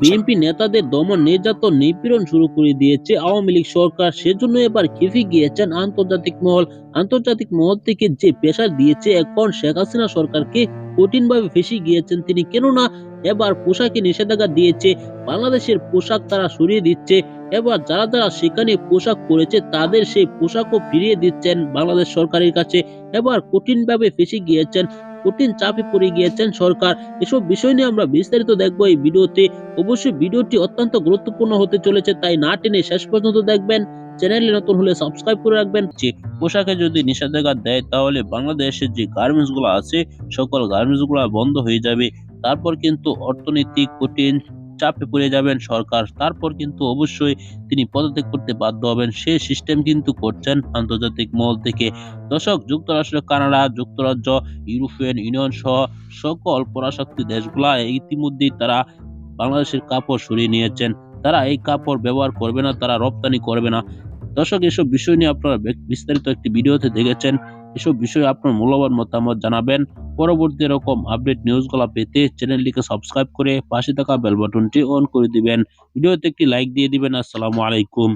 BNP নেতাদের দমন নির্যাতন নিপীড়ন শুরু করে দিয়েছে। আওয়ামী লীগ সরকার সেজন্য এবার খেপে গিয়েছেন আন্তর্জাতিক মহল। আন্তর্জাতিক মহল থেকে যে প্রেশার দিয়েছে, এখন শেখ হাসিনা সরকারকে কঠিনভাবে ফেসে গিয়েছেন তিনি। কেননা, এবার পোশাকে নিষেধাজ্ঞা দিয়েছে, বাংলাদেশের পোশাক তারা সরিয়ে দিচ্ছে। এবার যারা যারা সেখানে পোশাক পরেছে, তাদের সেই পোশাকও ফিরিয়ে দিচ্ছেন বাংলাদেশ সরকারের কাছে। এবার কঠিনভাবে ফেসে গিয়েছেন, কঠিন চাপে পড়ে গিয়েছেন সরকার। এসব বিষয় নিয়ে আমরা বিস্তারিত দেখব এই ভিডিওতে। অবশ্যই ভিডিওটি অত্যন্ত গুরুত্বপূর্ণ হতে চলেছে, তাই না টেনে শেষ পর্যন্ত দেখবেন। চ্যানেলে নতুন হলে সাবস্ক্রাইব করে রাখবেন। যে পোশাকে যদি নিষেধাজ্ঞা দেয়, তাহলে বাংলাদেশের যে গার্মেন্টসগুলো আছে, সকল গার্মেন্টসগুলো বন্ধ হয়ে যাবে। তারপর কিন্তু অর্থনৈতিক কঠিন চাপে পড়ে যাবেন সরকার। তারপর কিন্তু অবশ্যই তিনি পদত্যাগ করতে বাধ্য হবেন। সে সিস্টেম কিন্তু করছেন আন্তর্জাতিক মহল থেকে। দশক যুক্তরাষ্ট্র, কানাডা, যুক্তরাজ্য, ইউরোপিয়ান ইউনিয়ন সহ সকল পরাশক্তি দেশগুলা ইতিমধ্যেই তারা বাংলাদেশের কাপড় সরিয়ে নিয়েছেন। তারা এই কাপড় ব্যবহার করবে না, তারা রপ্তানি করবে না। দর্শক, এসব বিষয় নিয়ে আপনারা বিস্তারিত একটি ভিডিওতে দেখেছেন। এসব বিষয়ে আপনার মূল্যবান মতামত জানাবেন। পরবর্তী এরকম আপডেট নিউজগুলো পেতে চ্যানেলটিকে সাবস্ক্রাইব করে পাশে থাকা বেল বাটনটি অন করে দিবেন। ভিডিওতে একটি লাইক দিয়ে দিবেন। আসসালামু আলাইকুম।